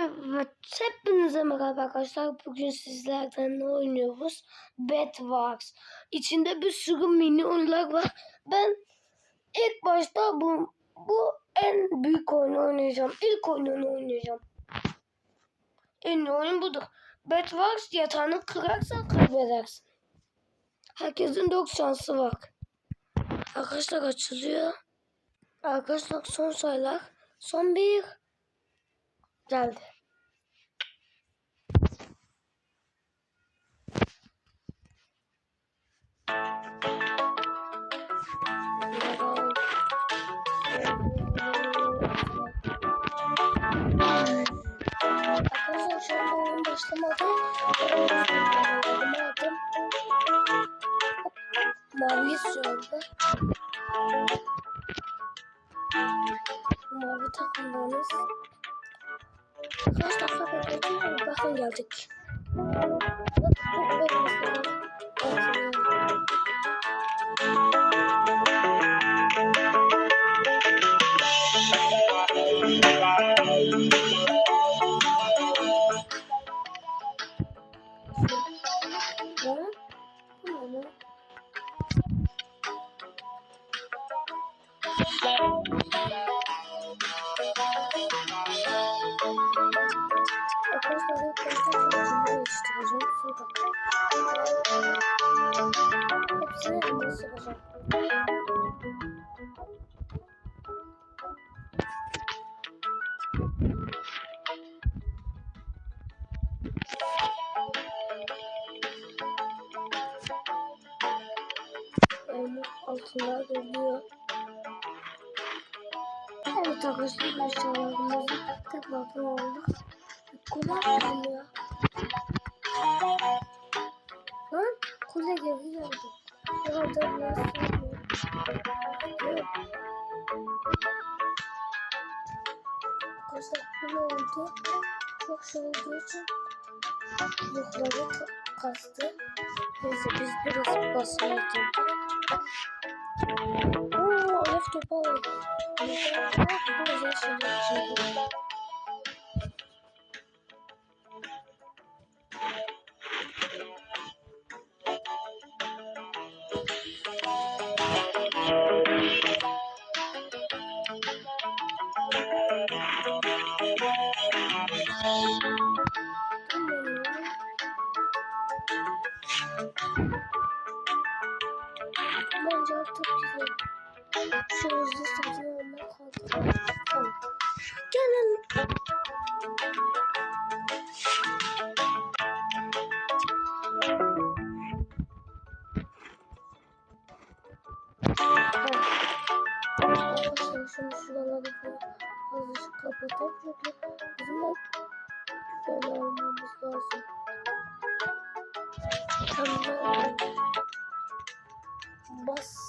Evet, hepinize merhaba arkadaşlar. Bugün sizlerden ne oynuyoruz? Bedwars. İçinde bir sürü minyonlar var. Ben ilk başta bu bu en büyük oyunu oynayacağım. İlk oyununu oynayacağım. En iyi oyun budur. Bedwars yatağını kırarsan kaybedersin. Herkesin 9 şansı var. Arkadaşlar açılıyor. Arkadaşlar son sayılar. Son bir. Geldi. Arkadaşlar şu anda oyun Mavi anda. Mavi takımdanız. Kaç dakika çok beklesin. Bakın. Altınlar geliyor. Evet arkadaşlar eşyalarımızı tekrardan aldık. Kule geliyor. Lan kule geldi. Herhalde biraz. Arkadaşlar kule oldu. Çok şey olduğu için ka- kastı. Neyse biz biraz basmaya girdik. Bu güzel şeyler için. Bence Gelin. Şunu şuraları azıcık kapatalım. Çünkü bizim güzel almamız lazım. Tamam. Bas.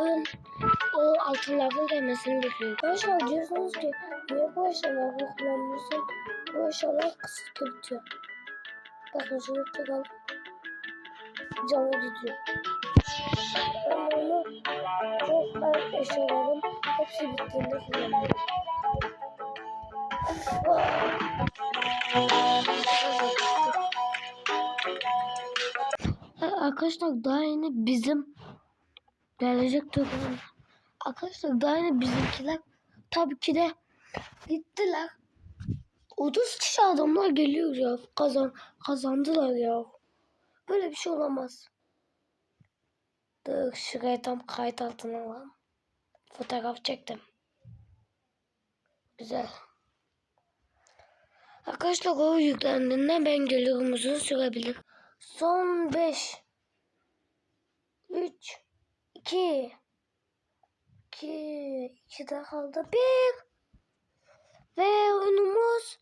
Ben o altınlardan gelmesini bekliyorum. Arkadaşlar diyorsunuz ki niye bu eşyaları kullanmıyorsun? Bu eşyalar kısıtlı. Bakın şunu tıkalım. Canı gidiyor. Ben onu çok az eşyalarım hepsi bittiğinde kullanıyorum. Arkadaşlar daha yeni bizim gelecek takım. Arkadaşlar daha yeni bizimkiler tabii ki de gittiler. 30 kişi adamlar geliyor ya. Kazan kazandılar ya. Böyle bir şey olamaz. Dur şuraya tam kayıt altına alalım. Fotoğraf çektim. Güzel. Arkadaşlar o yüklendiğinde ben geliyorum uzun sürebilir. Son 5 3 2 2 2 de kaldı 1 ve oyunumuz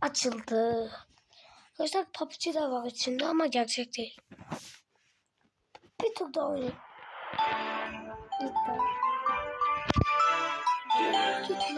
açıldı. Arkadaşlar PUBG de var içinde ama gerçek değil. Bir tur daha oynayayım. Lütfen. Git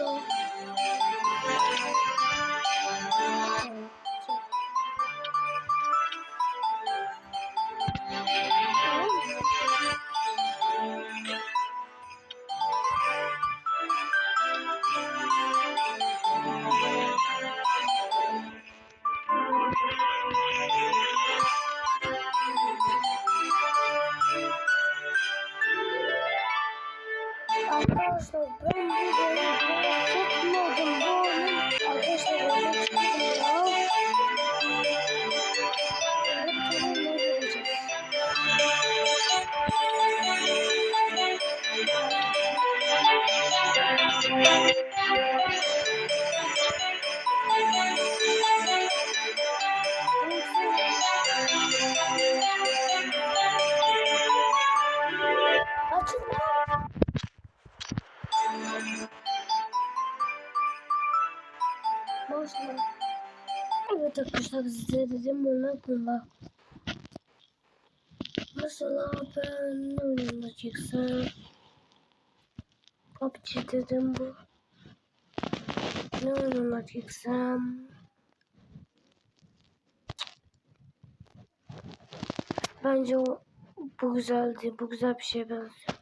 Arkadaşlar ben bu videoyu çekmedim bu oyun. Arkadaşlar oyunu çıkmadım ya. Evet tamam Başla. Evet arkadaşlar size dedim bunlar bunlar. Mesela ben ne oynayacaksam PUBG dedim bu. Ne oynayacaksam Bence o bu güzeldi. Bu güzel bir şeye benziyor.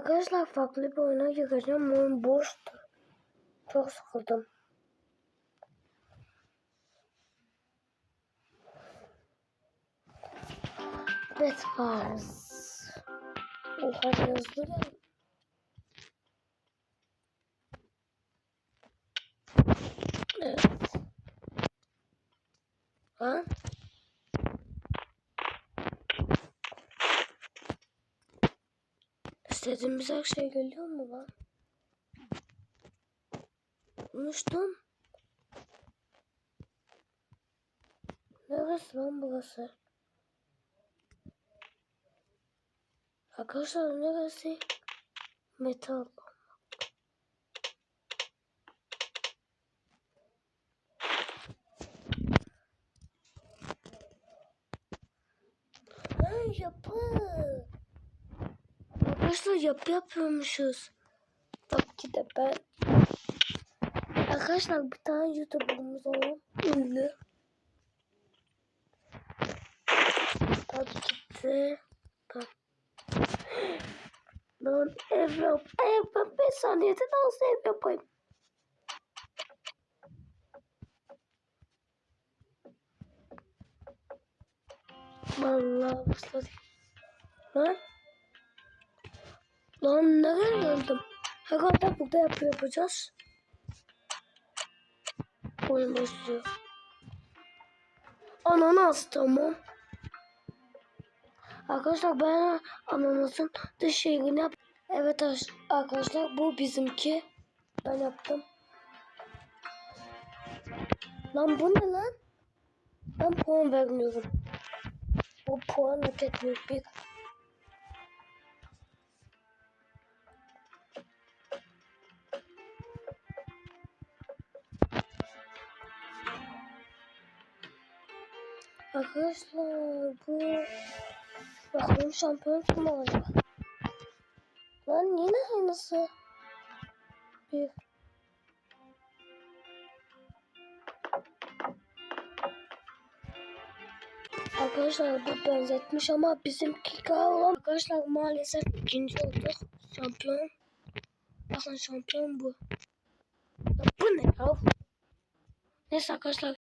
Arkadaşlar farklı bir oyuna gireceğim. Oyun boştu. Çok sıkıldım. Bedwars. Oha yazdı da. Evet. Ha? İstediğimiz her şey geliyor mu lan? Unuttum. Neresi lan burası? Arkadaşlar neresi? Metal. Ha yapı. Arkadaşlar yapı yapıyormuşuz. Tabii ki de ben. Arkadaşlar bir tane YouTuber'ımız var. Ünlü. Tabii ki de ben. Ben ev yap. Ev ben 5 saniyede nasıl ev yapayım? Vallahi başladı. Lan. Lan nereye geldim? Herhalde burada yapı yapacağız. Oyun başlıyor. Ananas tamam. Arkadaşlar ben ananasın dış şeyini yap. Evet ar- arkadaşlar bu bizimki. Ben yaptım. Lan bu ne lan? Ben puan vermiyorum. Bu puan hak etmiyor. Bir Arkadaşlar bu bakalım şampiyon kim olacak? Lan yine aynısı. Bir. Arkadaşlar bu benzetmiş ama bizimki daha olan arkadaşlar maalesef ikinci olduk. Şampiyon. Bakın şampiyon bu. Ya bu ne ya? Neyse arkadaşlar